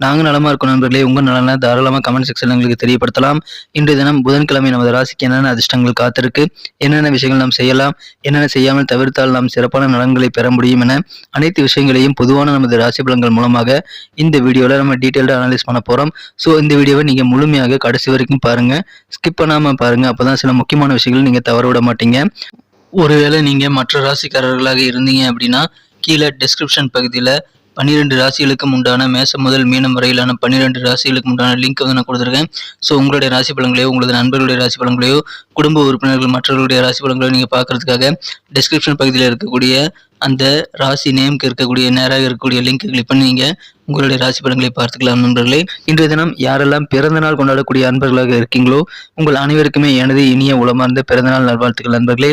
நாங்கள் நலமாக இருக்கும் நண்பர்களே. உங்கள் நலனை தாராளமாக கமெண்ட் செக்ஷன்ல எங்களுக்கு தெரியப்படுத்தலாம். இன்றைய தினம் புதன்கிழமை நமது ராசிக்கு என்னென்ன அதிர்ஷ்டங்கள் காத்திருக்கு என்னென்ன விஷயங்கள் நாம் செய்யலாம் என்னென்ன செய்யாமல் தவிர்த்தால் நாம் சிறப்பான நலன்களை பெற முடியும் என அனைத்து விஷயங்களையும் பொதுவான நமது ராசி பலன்கள் மூலமாக இந்த வீடியோவில் நம்ம டீட்டெயில்டாக அனலைஸ் பண்ண போகிறோம் ஸோ இந்த வீடியோவை நீங்கள் முழுமையாக கடைசி வரைக்கும் பாருங்கள் ஸ்கிப் பண்ணாமல் பாருங்கள் அப்போ தான் சில முக்கியமான விஷயங்கள் நீங்கள் தவற விட மாட்டீங்க. ஒருவேளை நீங்கள் மற்ற ராசிக்காரர்களாக இருந்தீங்க அப்படின்னா கீழே டிஸ்கிரிப்ஷன் பகுதியில் பன்னிரெண்டு ராசிகளுக்கும் உண்டான மேசம் முதல் மீனம் வரையிலான பன்னிரெண்டு ராசிகளுக்கு உண்டான லிங்க் வந்து நான் கொடுத்துருக்கேன். ஸோ உங்களுடைய ராசி பலன்களையோ உங்களது நண்பர்களுடைய ராசி பலன்களையோ குடும்ப உறுப்பினர்கள் மற்றவர்களுடைய ராசி பலன்களையோ நீங்கள் பார்க்கறதுக்காக டிஸ்கிரிப்ஷன் பகுதியில் இருக்கக்கூடிய அந்த ராசி நேம்க்கு இருக்கக்கூடிய நேராக இருக்கக்கூடிய லிங்க் கிளிக் பண்ணி நீங்கள் உங்களுடைய ராசி பலன்களை பார்த்துக்கலாம் நண்பர்களே. இன்றைய தினம் யாரெல்லாம் பிறந்த நாள் கொண்டாடக்கூடிய அன்பர்களாக இருக்கீங்களோ உங்கள் அனைவருக்குமே எனது இனிய உளமார்ந்த பிறந்தநாள் நல்வாழ்த்துக்கள் நண்பர்களே.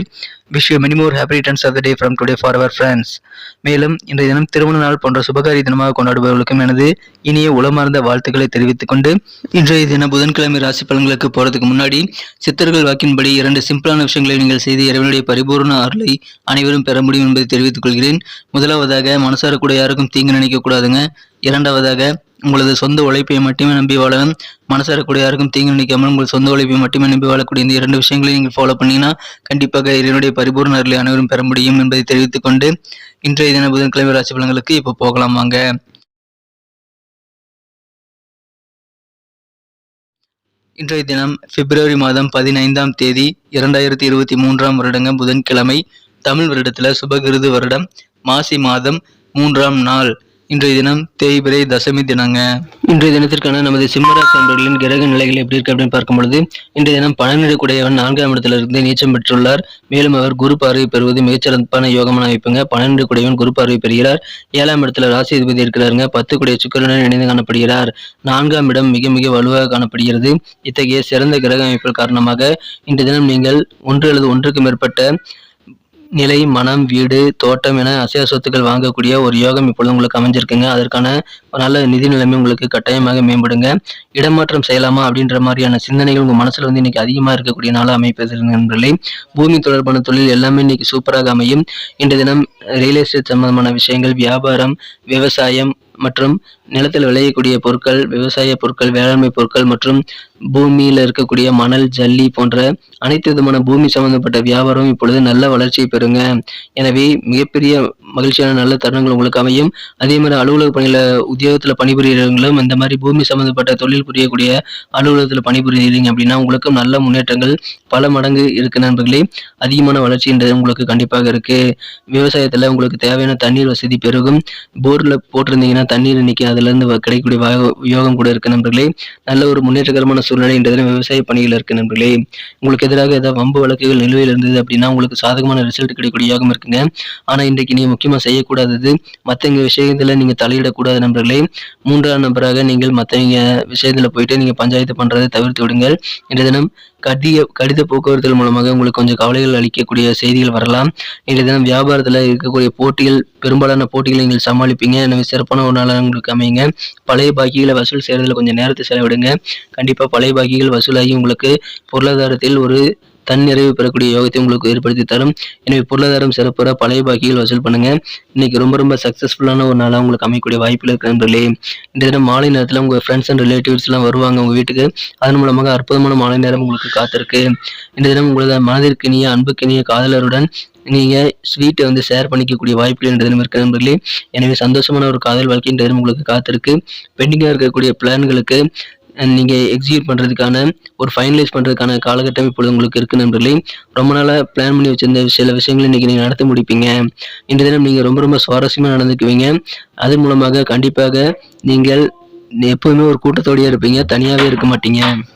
Wish you many more happy returns of the day from today for our friends மேலும் இன்றைய தினம் திருமண நாள் போன்ற சுபகாரி தினமாக கொண்டாடுபவர்களுக்கும் எனது இனிய உளமார்ந்த வாழ்த்துக்களை தெரிவித்துக் கொண்டு இன்றைய தினம் புதன்கிழமை ராசி பலன்களுக்கு போறதுக்கு முன்னாடி சித்தர்கள் வாக்கின்படி இரண்டு சிம்பிளான விஷயங்களை நீங்கள் செய்து இறைவனுடைய பரிபூர்ண அருளை அனைவரும் பெற முடியும் என்பதை தெரிவித்து தெரிவித்துக் கொள்கிறேன் முதலாவதாக மனசார கூட யாருக்கும் தீங்கு நினைக்க கூடாதுங்க. இரண்டாவதாக உங்களது சொந்த உழைப்பை மட்டுமே நம்பி வாழவும். மனசார கூட யாருக்கும் தீங்கு நினைக்காமல் உங்கள் சொந்த உழைப்பை மட்டுமே நம்பி வாழக்கூடிய இந்த இரண்டு விஷயங்களையும் நீங்கள் ஃபாலோ பண்ணீங்கன்னா கண்டிப்பாக இதனுடைய பரிபூர்ண அருளை அனைவரும் பெற முடியும் என்பதை தெரிவித்துக் கொண்டு இன்றைய தின புதன்கிழமை ராசி பலன்களுக்கு இப்போ போகலாம் வாங்க. இன்றைய தினம் பிப்ரவரி மாதம் பதினைந்தாம் தேதி இரண்டாயிரத்தி இருபத்தி மூன்றாம் வருடங்க புதன்கிழமை. தமிழ் வருடத்துல சுபகிருது வருடம் மாசி மாதம் மூன்றாம் நாள். இன்றைய தினம் தேய்பிரை தசமி தினங்க. இன்றைய தினத்திற்கான நமது சிம்மராசி அன்பர்களின் கிரக நிலைகள் எப்படி இருக்கு அப்படின்னு பார்க்கும் பொழுது இன்றைய தினம் பன்னெண்டு கூடையவன் நான்காம் இடத்திலிருந்து நீச்சம் பெற்றுள்ளார். மேலும் அவர் குரு பார்வை பெறுவது மிகச்சிறப்பான யோகமான அமைப்புங்க. பன்னெண்டு கூடையவன் குரு பார்வை பெறுகிறார். ஏழாம் இடத்துல ராசி அதிபதி இருக்கிறாருங்க. பத்து கூடிய சுக்கரனுடன் இணைந்து காணப்படுகிறார். நான்காம் இடம் மிக மிக வலுவாக காணப்படுகிறது. இத்தகைய சிறந்த கிரக அமைப்புகள் காரணமாக இன்றைய தினம் நீங்கள் ஒன்று அல்லது ஒன்றுக்கு மேற்பட்ட நிலை மனம் வீடு தோட்டம் என அசைய சொத்துக்கள் வாங்கக்கூடிய ஒரு யோகம் இப்பொழுது உங்களுக்கு அமைஞ்சிருக்குங்க. அதற்கான நல்ல நிதி நிலைமை உங்களுக்கு கட்டாயமாக மேம்படுங்க. இடமாற்றம் செய்யலாமா அப்படின்ற மாதிரியான சிந்தனைகள் உங்கள் மனசில் வந்து இன்னைக்கு அதிகமாக இருக்கக்கூடிய நாளாக அமைப்பது நண்பர்களே. பூமி தொடர்பான தொழில் எல்லாமே இன்னைக்கு சூப்பராக அமையும். இன்றைய தினம் ரியல் எஸ்டேட் சம்பந்தமான விஷயங்கள் வியாபாரம் விவசாயம் மற்றும் நிலத்தில் விளையக்கூடிய பொருட்கள் விவசாய பொருட்கள் வேளாண்மை பொருட்கள் மற்றும் பூமியில் இருக்கக்கூடிய மணல் ஜல்லி போன்ற அனைத்து விதமான பூமி சம்பந்தப்பட்ட வியாபாரம் இப்பொழுது நல்ல வளர்ச்சியை பெறுங்க. எனவே மிகப்பெரிய மகிழ்ச்சியான நல்ல தருணங்கள் உங்களுக்கு அமையும். அதே மாதிரி அலுவலக பணியில உத்தியோகத்தில் பணிபுரியவங்களும் இந்த மாதிரி பூமி சம்பந்தப்பட்ட தொழில் புரியக்கூடிய அலுவலகத்தில் பணிபுரியுறீங்க அப்படின்னா உங்களுக்கும் நல்ல முன்னேற்றங்கள் பல மடங்கு இருக்கு நண்பர்களே. அதிகமான வளர்ச்சின்றது உங்களுக்கு கண்டிப்பாக இருக்கு. விவசாயத்தில் உங்களுக்கு தேவையான தண்ணீர் வசதி பெருகும். போர்ல போட்டிருந்தீங்கன்னா தண்ணீர் இன்னைக்கு அதுல இருந்து கிடைக்கக்கூடிய யோகம் கூட இருக்கு நண்பர்களே. நல்ல ஒரு முன்னேற்றகரமான சூழ்நிலை இந்த தினம் விவசாய பணிகள் இருக்கு நண்பர்களே. உங்களுக்கு எதிராக ஏதாவது வம்பு வழக்குகள் நிலுவையில் இருந்தது அப்படின்னா உங்களுக்கு சாதகமான ரிசல்ட் கிடைக்கக்கூடிய யோகம் இருக்குங்க. ஆனா இன்றைக்கு நீங்க முக்கியமா செய்யக்கூடாதது மற்றவங்க விஷயத்துல நீங்க தலையிடக்கூடாது நண்பர்களே. மூன்றாம் நபராக நீங்கள் மற்றவங்க விஷயத்தில் போயிட்டு நீங்க பஞ்சாயத்து பண்றதை தவிர்த்து விடுங்கள். இன்றைய தினம் கடிய கடித போக்குவரத்து மூலமாக உங்களுக்கு கொஞ்சம் கவலைகள் அளிக்கக்கூடிய செய்திகள் வரலாம். இன்றைய தினம் வியாபாரத்தில் இருக்கக்கூடிய போட்டிகள் பெரும்பாலான போட்டிகளை நீங்கள் சமாளிப்பீங்க. எனவே சிறப்பான ஒரு நாளாக உங்களுக்கு அமையுங்க. பழைய பாக்கிகளை வசூல் செய்கிறதுல கொஞ்சம் நேரத்தை செலவிடுங்க. கண்டிப்பாக பழைய பாக்கிகள் வசூலாகி உங்களுக்கு பொருளாதாரத்தில் ஒரு தன்னிறைவு பெறக்கூடிய யோகத்தை உங்களுக்கு ஏற்படுத்தி தரும். எனவே பொருளாதாரம் சிறப்புற பழைய பாக்கிகள் வசூல் பண்ணுங்க. இன்னைக்கு ரொம்ப ரொம்ப சக்சஸ்ஃபுல்லான ஒரு நாளாக உங்களுக்கு அமைக்கக்கூடிய வாய்ப்பில் இருக்கு நண்பர்களே. இந்த தினம் மாலை நேரத்தில் உங்கள் ஃப்ரெண்ட்ஸ் அண்ட் ரிலேட்டிவ்ஸ் எல்லாம் வருவாங்க உங்கள் வீட்டுக்கு. அதன் மூலமாக அற்புதமான மாலை நேரம் உங்களுக்கு காத்திருக்கு. இந்த தினம் உங்களது மனதிற்கு இனிய அன்புக்கினிய காதலருடன் நீங்கள் ஸ்வீட்டை வந்து ஷேர் பண்ணிக்கக்கூடிய வாய்ப்புகள் என்ற தினம் இருக்கிற நண்பர்களே. எனவே சந்தோஷமான ஒரு காதல் வாழ்க்கை என்ற தினம் உங்களுக்கு காத்திருக்கு. பெண்டிங்காக இருக்கக்கூடிய பிளான்களுக்கு நீங்கள் எக்ஸிக்யூட் பண்ணுறதுக்கான ஒரு ஃபைனலைஸ் பண்ணுறதுக்கான காலகட்டம் இப்பொழுது உங்களுக்கு இருக்கு நண்பர்களே. ரொம்ப நாளாக பிளான் பண்ணி வச்சிருந்த சில விஷயங்களை இன்றைக்கி நீங்கள் நடத்த முடிப்பீங்க. இந்த தினம் நீங்கள் ரொம்ப ரொம்ப சுவாரஸ்யமாக நடந்துக்குவீங்க. அதன் மூலமாக கண்டிப்பாக நீங்கள் எப்போதுமே ஒரு கூட்டத்தோடய இருப்பீங்க. தனியாகவே இருக்க மாட்டீங்க.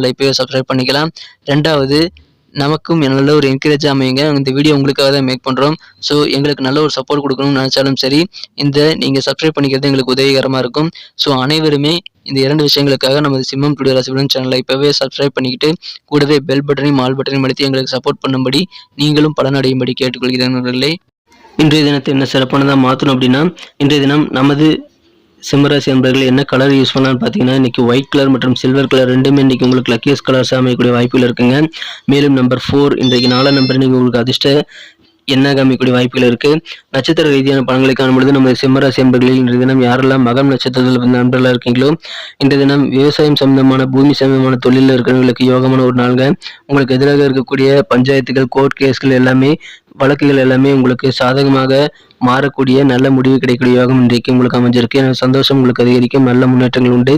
சேனலை இப்போயே சப்ஸ்கிரைப் பண்ணிக்கலாம். ரெண்டாவது நமக்கும் நல்ல ஒரு என்கரேஜ் அமையுங்க. இந்த வீடியோ உங்களுக்காக தான் மேக் பண்ணுறோம் ஸோ எங்களுக்கு நல்ல ஒரு சப்போர்ட் கொடுக்கணும்னு நினச்சாலும் சரி இந்த நீங்கள் சப்ஸ்கிரைப் பண்ணிக்கிறது எங்களுக்கு உதவிகரமாக இருக்கும். ஸோ அனைவருமே இந்த இரண்டு விஷயங்களுக்காக நமது சிம்மம் டுடியோ ராசிபலன் சேனலை இப்போவே சப்ஸ்கிரைப் பண்ணிக்கிட்டு கூடவே பெல் பட்டனையும் ஆல் பட்டனையும் அழுத்தி எங்களுக்கு சப்போர்ட் பண்ணும்படி நீங்களும் பலனடையும்படி கேட்டுக்கொள்கிறேன் நண்பர்களே. இன்றைய தினத்தை என்ன சிறப்பானதாக மாற்றணும் அப்படின்னா இன்றைய தினம் நமது சிம்மராசி அன்பர்கள் என்ன கலர் யூஸ் பண்ணலாம்னு பார்த்தீங்கன்னா இன்னைக்கு ஒயிட் கலர் மற்றும் சில்வர் கலர் ரெண்டுமே இன்னைக்கு உங்களுக்கு லக்கியஸ்ட் கலர்ஸ் அமையக்கூடிய வாய்ப்புகள் இருக்குங்க. மேலும் நம்பர் ஃபோர் இன்றைக்கு நாலாம் நம்பர் நீங்கள் உங்களுக்கு அதிர்ஷ்ட என்ன அமைக்கக்கூடிய வாய்ப்புகள் இருக்கு. நட்சத்திர ரீதியான பலன்களை காணும்பொழுது நம்ம சிம்மராசி என்பர்களில் இன்றைய தினம் யாரெல்லாம் மகம் நட்சத்திரத்தில் நண்பர்களாக இருக்கீங்களோ இன்றைய தினம் விவசாயம் சம்பந்தமான பூமி சம்பந்தமான தொழிலில் இருக்கிறவங்களுக்கு யோகமான ஒரு நாள்ங்க. உங்களுக்கு எதிராக இருக்கக்கூடிய பஞ்சாயத்துகள் கோர்ட் கேஸ்கள் எல்லாமே வழக்குகள் எல்லாமே உங்களுக்கு சாதகமாக மாறக்கூடிய நல்ல முடிவு கிடைக்கக்கூடிய யோகம் இன்றைக்கு உங்களுக்கு அமைஞ்சிருக்கு. சந்தோஷம் உங்களுக்கு அதிகரிக்கும். நல்ல முன்னேற்றங்கள் உண்டு.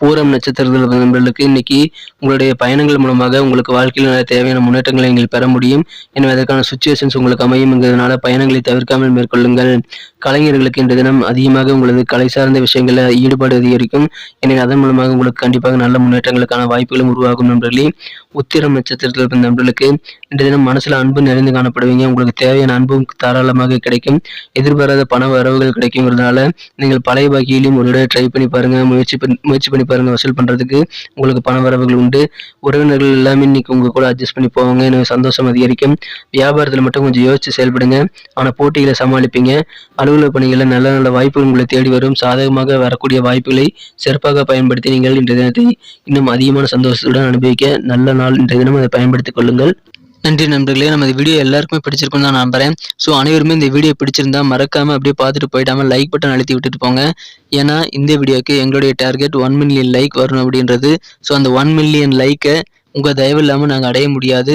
பூரம் நட்சத்திரத்தில் நண்பர்களுக்கு இன்னைக்கு உங்களுடைய பயணங்கள் மூலமாக உங்களுக்கு வாழ்க்கையில் நல்ல தேவையான முன்னேற்றங்களை நீங்கள் பெற முடியும். எனவே அதற்கான சுச்சுவேஷன்ஸ் உங்களுக்கு அமையும்ங்கிறதுனால பயணங்களை தவிர்க்காமல் மேற்கொள்ளுங்கள். கலைஞர்களுக்கு இன்று தினம் அதிகமாக உங்களது கலை சார்ந்த விஷயங்களில் ஈடுபாடு அதிகரிக்கும். எனவே அதன் மூலமாக உங்களுக்கு கண்டிப்பாக நல்ல முன்னேற்றங்களுக்கான வாய்ப்புகளும் உருவாகும் நண்பர்களே. உத்திரம் நட்சத்திரத்தில் பிறந்த நண்பர்களுக்கு இன்றைய தினம் மனசுல அன்பு நிறைந்து காணப்படுவீங்க. உங்களுக்கு தேவையான அன்பும் தாராளமாக கிடைக்கும். எதிர்பாராத பண வரவுகள் கிடைக்குங்கிறதுனால நீங்கள் பழைய பாக்கியிலையும் ஒரு இடம் ட்ரை பண்ணி பாருங்க. முயற்சி பண்ணி முயற்சி பண்ணி பாருங்க. வசூல் பண்றதுக்கு உங்களுக்கு பண வரவுகள் உண்டு. உறவினர்கள் எல்லாமே இன்னைக்கு உங்க கூட அட்ஜஸ்ட் பண்ணி போவாங்க. எனக்கு சந்தோஷம் அதிகரிக்கும். வியாபாரத்தில் மட்டும் கொஞ்சம் யோசிச்சு செயல்படுங்க. ஆனால் போட்டிகளை சமாளிப்பீங்க. அலுவலக பணிகளில் நல்ல நல்ல வாய்ப்புகள் உங்களை தேடி வரும். சாதகமாக வரக்கூடிய வாய்ப்புகளை சிறப்பாக பயன்படுத்தி நீங்கள் இன்றைய தினத்தை இன்னும் அதிகமான சந்தோஷத்துடன் அனுபவிக்க நல்ல நாள் இன்றைய தினம் அதை பயன்படுத்திக் கொள்ளுங்கள். நன்றி நண்பர்களே நம்ம இந்த வீடியோ எல்லாருக்குமே பிடிச்சிருக்கும்னு தான் நம்புறேன். ஸோ அனைவருமே இந்த வீடியோ பிடிச்சிருந்தா மறக்காம அப்படியே பார்த்துட்டு போயிடாம லைக் பட்டன் அழுத்தி விட்டுட்டு போங்க. ஏன்னா இந்த வீடியோக்கு எங்களுடைய டார்கெட் ஒன் மில்லியன் லைக் வரணும் அப்படின்றது. ஸோ அந்த ஒன் மில்லியன் லைக்கை உங்கள் தயவு இல்லாமல் நாங்கள் அடைய முடியாது.